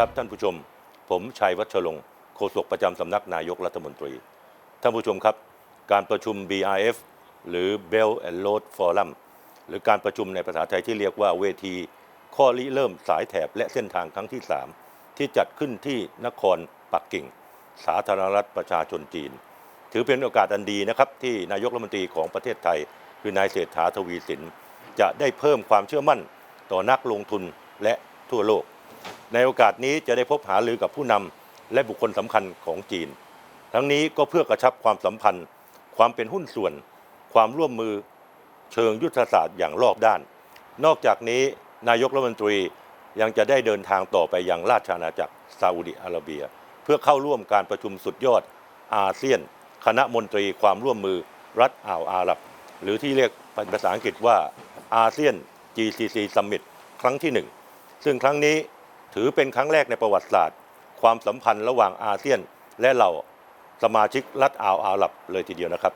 ครับท่านผู้ชม ผมชัยวัชรงค์โฆษกประจำสำนักนายกรัฐมนตรี ท่านผู้ชมครับ การประชุม BRF หรือ Belt and Road Forum หรือการประชุมในภาษาไทยที่เรียกว่าเวที ข้อริเริ่มสายแถบและเส้นทางครั้งที่ 3 ที่จัดขึ้นที่นครปักกิ่ง สาธารณรัฐประชาชนจีน ถือเป็นโอกาสอันดีนะครับ ที่นายกรัฐมนตรีของประเทศไทย คือนายเศรษฐาทวีสิน จะได้เพิ่มความเชื่อมั่นต่อนักลงทุนและทั่วโลก ในโอกาสนี้จะได้พบหารือกับผู้นำและบุคคลสำคัญของจีน ทั้งนี้ก็เพื่อกระชับความสัมพันธ์ ความเป็นหุ้นส่วน ความร่วมมือเชิงยุทธศาสตร์อย่างรอบด้าน นอกจากนี้นายกรัฐมนตรียังจะได้เดินทางต่อไปยังราชอาณาจักรซาอุดิอาระเบีย เพื่อเข้าร่วมการประชุมสุดยอดอาเซียน คณะมนตรีความร่วมมือรัฐอ่าวอาหรับ หรือที่เรียกเป็นภาษาอังกฤษว่าอาเซียน GCC Summit ครั้งที่หนึ่งซึ่งครั้งนี้ ถือเป็นครั้งแรกในประวัติศาสตร์ ความสัมพันธ์ระหว่างอาเซียน และเหล่าสมาชิกรัฐอ่าวอาหรับเลยทีเดียวนะครับ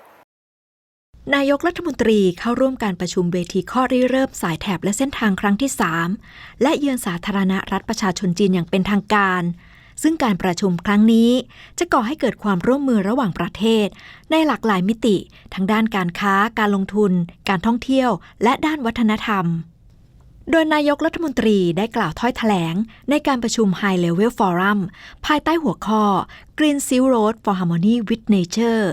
นายกรัฐมนตรีเข้าร่วมการประชุมเวทีข้อริเริ่มสายแถบและเส้นทางครั้งที่ 3 และเยือนสาธารณรัฐประชาชนจีนอย่างเป็นทางการ ซึ่งการประชุมครั้งนี้ จะก่อให้เกิดความร่วมมือระหว่างประเทศ ในหลากหลายมิติ ทั้งด้านการค้า การลงทุน การท่องเที่ยว และด้านวัฒนธรรม โดยนายกรัฐมนตรีได้กล่าวถ้อยแถลงในการประชุม High Level Forum ภายใต้หัวข้อ Green Silk Road for Harmony with Nature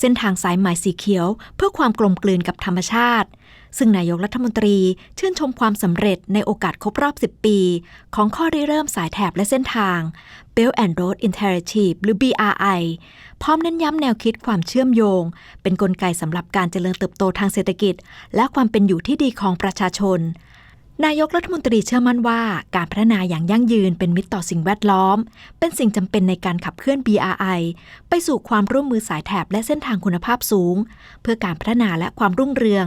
เส้นทางสายไหมสีเขียว เพื่อความกลมกลืนกับธรรมชาติ ซึ่งนายกรัฐมนตรีชื่นชมความสำเร็จในโอกาสครบรอบ 10 ปี ของข้อริเริ่มสายแถบและเส้นทาง Belt and Road Interactive หรือ BRI พร้อมเน้นย้ำแนวคิดความเชื่อมโยง เป็นนกลไกสำหรับการเจริญเติบโตทางเศรษฐกิจ และความเป็นอยู่ที่ดีของประชาชน นายกรัฐมนตรีเชื่อมั่นว่า การพัฒนาอย่างยั่งยืนเป็นมิตรต่อสิ่งแวดล้อม เป็นสิ่งจำเป็นในการขับเคลื่อน BRI ไปสู่ความร่วมมือสายแถบและเส้นทางคุณภาพสูง เพื่อการพัฒนาและความรุ่งเรือง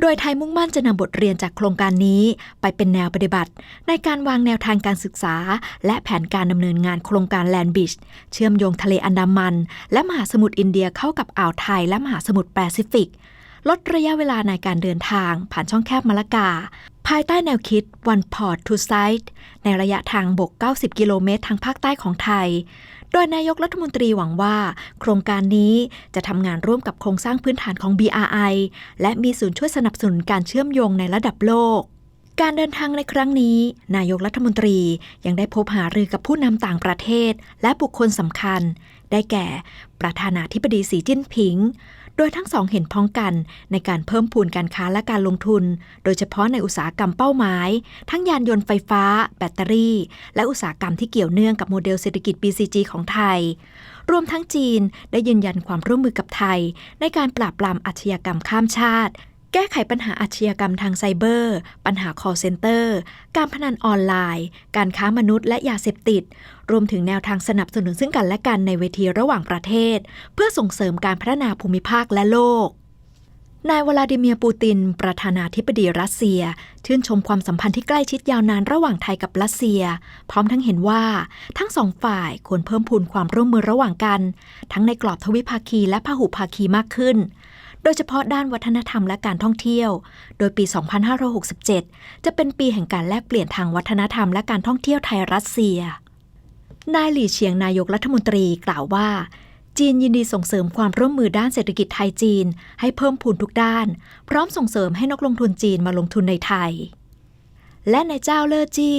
โดยไทยมุ่งมั่นจะนำบทเรียนจากโครงการนี้ ไปเป็นแนวปฏิบัติ ในการวางแนวทางการศึกษา และแผนการดำเนินงานโครงการแลนบิชเชื่อมโยงทะเลอันดามัน และมหาสมุทรอินเดียเข้ากับอ่าวไทยและมหาสมุทรแปซิฟิก ลดระยะเวลาในการเดินทางผ่านช่องแคบมะละกา ภายใต้แนวคิด One Port to Site ในระยะทางบก 90 กิโลเมตรทางภาคใต้ของไทย โดยนายกรัฐมนตรีหวังว่า โครงการนี้จะทำงานร่วมกับโครงสร้างพื้นฐานของ BRI และมีศูนย์ช่วยสนับสนุนการเชื่อมโยงในระดับโลกการเดินทางในครั้งนี้ นายกรัฐมนตรียังได้พบหารือกับผู้นำต่างประเทศ และบุคคลสำคัญ ได้แก่ ประธานาธิบดีสีจิ้นผิง โดยทั้งสองเห็นพ้องกันในการเพิ่มพูนการค้าและการลงทุน โดยเฉพาะในอุตสาหกรรมเป้าหมาย ทั้งยานยนต์ไฟฟ้า แบตเตอรี่ และอุตสาหกรรมที่เกี่ยวเนื่องกับโมเดลเศรษฐกิจ BCG ของไทย รวมทั้งจีนได้ยืนยันความร่วมมือกับไทย ในการปราบปรามอาชญากรรมข้ามชาติ แก้ไขปัญหาอาชญากรรมทางไซเบอร์ ปัญหา call center การพนันออนไลน์ การค้ามนุษย์และยาเสพติด รวมถึงแนวทางสนับสนุนซึ่งกันและกันในเวทีระหว่างประเทศ เพื่อส่งเสริมการพัฒนาภูมิภาคและโลกนายวลาดิเมียร์ปูติน ประธานาธิบดีรัสเซีย ชื่นชมความสัมพันธ์ที่ใกล้ชิดยาวนานระหว่างไทยกับรัสเซีย พร้อมทั้งเห็นว่าทั้งสองฝ่ายควรเพิ่มพูนความร่วมมือระหว่างกัน ทั้งในกรอบทวิภาคีและพหุภาคีมากขึ้น โดยเฉพาะด้านวัฒนธรรมและการท่องเที่ยว โดยปี 2567 จะเป็นปีแห่งการแลกเปลี่ยนทางวัฒนธรรมและการท่องเที่ยวไทยรัสเซีย นายหลี่เฉียงนายกรัฐมนตรีกล่าวว่า จีนยินดีส่งเสริมความร่วมมือด้านเศรษฐกิจไทยจีน ให้เพิ่มพูนทุกด้าน พร้อมส่งเสริมให้นักลงทุนจีนมาลงทุนในไทย และนายเจ้าเลอจี้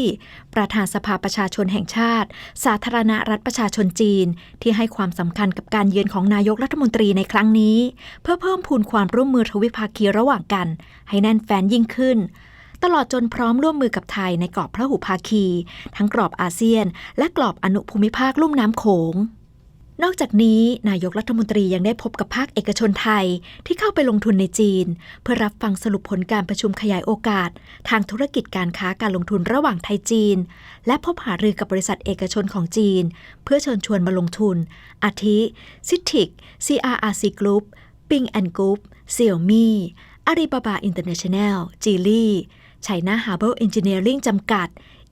ประธานสภาประชาชนแห่งชาติ สาธารณรัฐประชาชนจีน ที่ให้ความสำคัญกับการเยือนของนายกรัฐมนตรีในครั้งนี้ เพื่อเพิ่มพูนความร่วมมือทวิภาคีระหว่างกัน ให้แน่นแฟนยิ่งขึ้น ตลอดจนพร้อมร่วมมือกับไทยในกรอบพระหุภาคี ทั้งกรอบอาเซียน และกรอบอนุภูมิภาคลุ่มน้ำโขง นอกจากนี้นายกรัฐมนตรียังได้พบกับภาคเอกชนไทยที่เข้าไปลงทุนในจีน เพื่อรับฟังสรุปผลการประชุมขยายโอกาส ทางธุรกิจการค้าการลงทุนระหว่างไทยจีน และพบหารือกับบริษัทเอกชนของจีน เพื่อเชิญชวนมาลงทุน อาทิซิติก CRRC Group Ping Group Xiaomi Alibaba International จีลี่ China Harbour Engineering จำกัด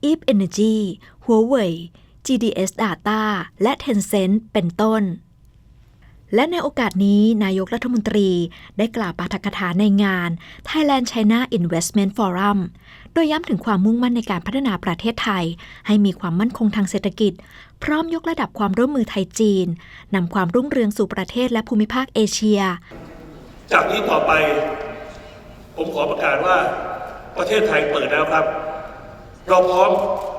Eve Energy Huawei GDS Data และ Tencent เป็นต้น และในโอกาสนี้นายกรัฐมนตรีได้กล่าวปาฐกถาในงาน Thailand China Investment Forum โดยย้ำถึงความมุ่งมั่นในการพัฒนาประเทศไทย ให้มีความมั่นคงทางเศรษฐกิจ พร้อมยกระดับความร่วมมือไทยจีนนำความรุ่งเรืองสู่ประเทศและภูมิภาคเอเชีย จากนี้ต่อไป ผมขอประกาศว่าประเทศไทยเปิดแล้วครับ เราพร้อม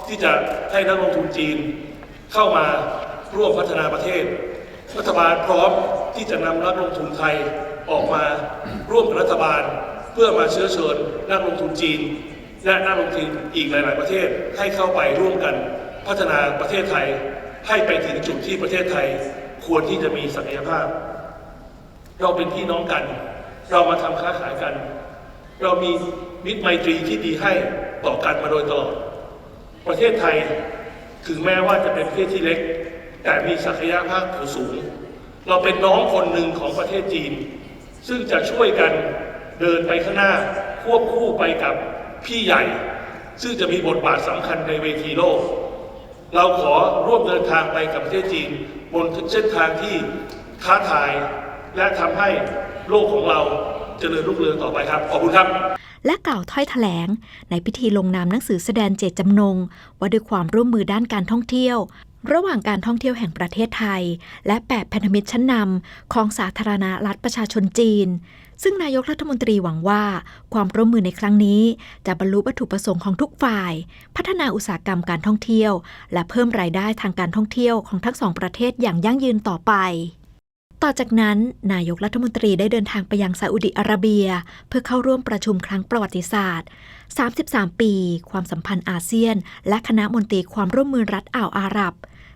ที่จะให้นักลงทุนจีนเข้ามาร่วมพัฒนาประเทศ รัฐบาลพร้อมที่จะนำนักลงทุนไทยออกมาร่วมกับรัฐบาล เพื่อมาเชื้อเชิญนักลงทุนจีน และนักลงทุนอีกหลาย ๆ ประเทศให้เข้าไปร่วมกันพัฒนาประเทศไทย ให้ไปถึงจุดที่ประเทศไทยควรที่จะมีศักยภาพ เราเป็นพี่น้องกัน เรามาทำค้าขายกัน เรามีมิตรไมตรีที่ดีให้ ต่อกันมาโดยตลอด ประเทศไทยถึงแม้ว่าจะเป็นประเทศที่เล็ก แต่มีศักยภาพสูง เราเป็นน้องคนหนึ่งของประเทศจีน ซึ่งจะช่วยกันเดินไปข้างหน้าควบคู่ไปกับพี่ใหญ่ ซึ่งจะมีบทบาทสำคัญในเวทีโลก เราขอร่วมเดินทางไปกับประเทศจีน บนเส้นทางที่ท้าทาย และทำให้โลกของเราเจริญรุ่งเรืองต่อไปครับ ขอบคุณครับ และกล่าวถ้อยแถลง ในพิธีลงนามหนังสือแสดงเจตจำนง ว่าด้วยความร่วมมือด้านการท่องเที่ยว ระหว่างการท่องเที่ยวแห่งประเทศไทย และแปดพันธมิตรชั้นนำของสาธารณรัฐประชาชนจีน ซึ่งนายกรัฐมนตรีหวังว่า ความร่วมมือในครั้งนี้ จะบรรลุวัตถุประสงค์ของทุกฝ่าย พัฒนาอุตสาหกรรมการท่องเที่ยว และเพิ่มรายได้ทางการท่องเที่ยวของทั้งสองประเทศอย่างยั่งยืนต่อไป ต่อจากนั้นนายกรัฐมนตรีได้เดินทางไปยังซาอุดิอาระเบีย เพื่อเข้าร่วมประชุมครั้งประวัติศาสตร์ 33 ปี ความสัมพันธ์อาเซียน และคณะมนตรีความร่วมมือรัฐอ่าวอาหรับ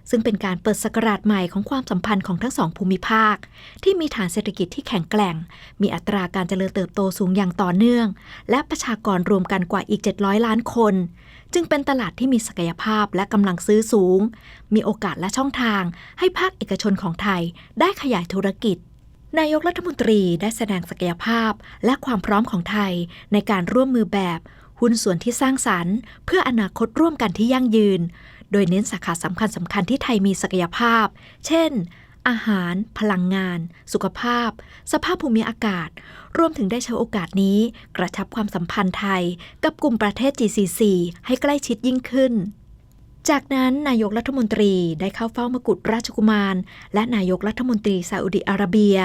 ซึ่งเป็นการเปิดสกราชใหม่ของความสัมพันธ์ของทั้งสองภูมิภาค ที่มีฐานเศรษฐกิจที่แข็งแกร่ง มีอัตราการเจริญเติบโตสูงอย่างต่อเนื่อง และประชากรรวมกันกว่าอีก 700 ล้านคน จึงเป็นตลาดที่มีศักยภาพและกำลังซื้อสูง มีโอกาสและช่องทาง ให้ภาคเอกชนของไทย ได้ขยายธุรกิจนายกรัฐมนตรีได้แสดงศักยภาพและความพร้อมของไทยในการร่วมมือแบบ หุ้นส่วนที่สร้างสรรค์ เพื่ออนาคตร่วมกันที่ยั่งยืน โดยเน้นสาขาสำคัญสำคัญที่ไทยมีศักยภาพ เช่น อาหาร พลังงาน สุขภาพ สภาพภูมิอากาศ รวมถึงได้ใช้โอกาสนี้ กระชับความสัมพันธ์ไทย กับกลุ่มประเทศ GCC ให้ใกล้ชิดยิ่งขึ้น จากนั้นนายกรัฐมนตรีได้เข้าเฝ้ามกุฎราชกุมาร และนายกรัฐมนตรีซาอุดิอาระเบีย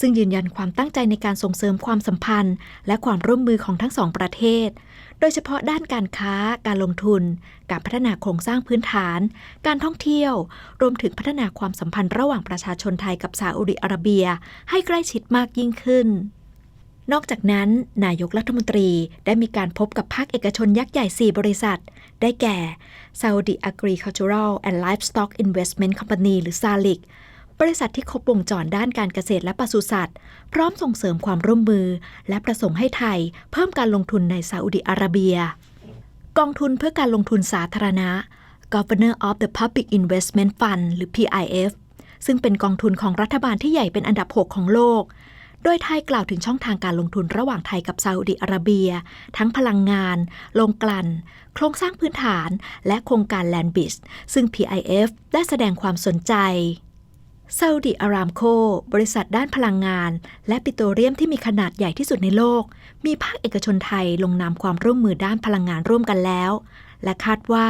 ซึ่งยืนยันความตั้งใจในการส่งเสริมความสัมพันธ์ และความร่วมมือของทั้งสองประเทศ โดยเฉพาะด้านการค้า การลงทุน การพัฒนาโครงสร้างพื้นฐาน การท่องเที่ยว รวมถึงพัฒนาความสัมพันธ์ระหว่างประชาชนไทยกับซาอุดิอาระเบีย ให้ใกล้ชิดมากยิ่งขึ้น นอกจากนั้น นายกรัฐมนตรีได้มีการพบกับภาคเอกชนยักษ์ใหญ่ 4 บริษัท ได้แก่ Saudi Agricultural and Livestock Investment Company หรือ SALIC บริษัทที่ครบวงจรด้านการเกษตรและปศุสัตว์ พร้อมส่งเสริมความร่วมมือ และประสงค์ให้ไทย เพิ่มการลงทุนในซาอุดิอาระเบีย กองทุนเพื่อการลงทุนสาธารณะ Governor of the Public Investment Fund หรือ PIF ซึ่งเป็นกองทุนของรัฐบาลที่ใหญ่เป็นอันดับ 6 ของโลก โดยไทยกล่าวถึงช่องทางการลงทุนระหว่างไทยกับซาอุดิอาระเบีย ทั้งพลังงานโรงกลั่น โครงสร้างพื้นฐาน และโครงการแลนบิสซึ่ง PIF ได้แสดงความสนใจซาอุดิอารามโค บริษัทด้านพลังงาน และปิโตรเลียมที่มีขนาดใหญ่ที่สุดในโลก มีภาคเอกชนไทยลงนามความร่วมมือด้านพลังงานร่วมกันแล้ว และคาดว่า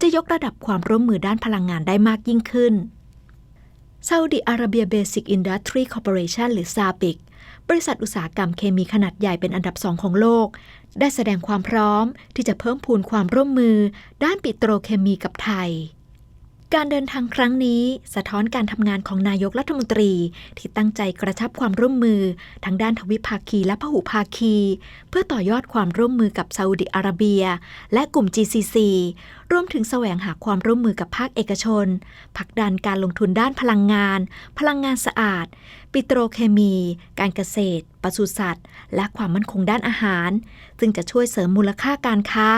จะยกระดับความร่วมมือด้านพลังงานได้มากยิ่งขึ้นซาอุดิอาระเบียเบสิกอินดัสทรีคอร์ปอเรชันหรือซาบิก ริษัทอุตสาหกรรมเคมีขนาดใหญ่เป็นอันดับสองของโลก ได้แสดงความพร้อมที่จะเพิ่มพูนความร่วมมือ ด้านปิโตรเคมีกับไทย การเดินทางครั้งนี้สะท้อนการทำงานของนายกรัฐมนตรีที่ตั้งใจกระชับความร่วมมือทั้งด้านทวิภาคีและพหุภาคี เพื่อต่อยอดความร่วมมือกับซาอุดิอาระเบีย และกลุ่ม GCC รวมถึงแสวงหาความร่วมมือกับภาคเอกชนผลักดันการลงทุนด้านพลังงาน พลังงานสะอาด ปิโตรเคมี การเกษตรปศุสัตว์ และความมั่นคงด้านอาหาร ซึ่งจะช่วยเสริมมูลค่าการค้า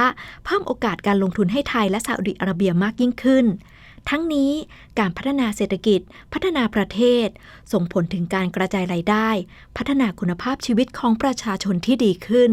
เพิ่มโอกาสการลงทุนให้ไทยและซาอุดิอาระเบียมากยิ่งขึ้น ทั้งนี้การพัฒนาเศรษฐกิจ พัฒนาประเทศ ส่งผลถึงการกระจายรายได้ พัฒนาคุณภาพชีวิตของประชาชนที่ดีขึ้น